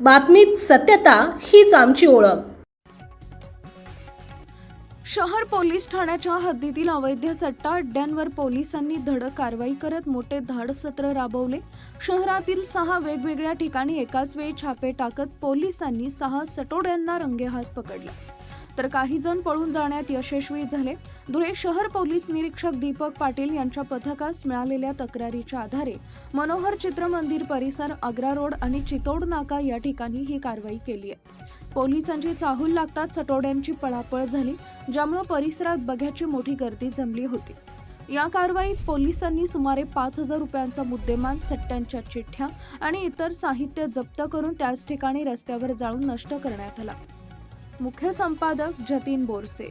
बातमीत सत्यता हीच आमची ओळख. शहर पोलीस ठाण्याच्या हद्दीतील अवैध सट्टा अड्ड्यांवर पोलिसांनी धडक कारवाई करत मोठे धाडसत्र राबवले. शहरातील सहा वेगवेगळ्या ठिकाणी एकाच वेळी छापे टाकत पोलिसांनी सहा सटोड्यांना रंगेहात पकडले. तर काही जण पळून जाण्यात यशस्वी झाले. धुळे शहर पोलीस निरीक्षक दीपक पाटील यांच्या पथकास मिळालेल्या तक्रारीच्या आधारे मनोहर चित्रमंदिर परिसर आग्रा रोड आणि चितोड नाका या ठिकाणी ही कारवाई केली आहे. पोलिसांची चाहूल लागताच सटोड्यांची पळापळ झाली ज्यामुळे परिसरात बघ्याची मोठी गर्दी जमली होती. या कारवाईत पोलिसांनी सुमारे पाच हजार रुपयांचा मुद्देमाल सट्ट्यांच्या चिठ्ठ्या आणि इतर साहित्य जप्त करून त्याच ठिकाणी रस्त्यावर जाळून नष्ट करण्यात आला. मुख्य संपादक जतीन बोरसे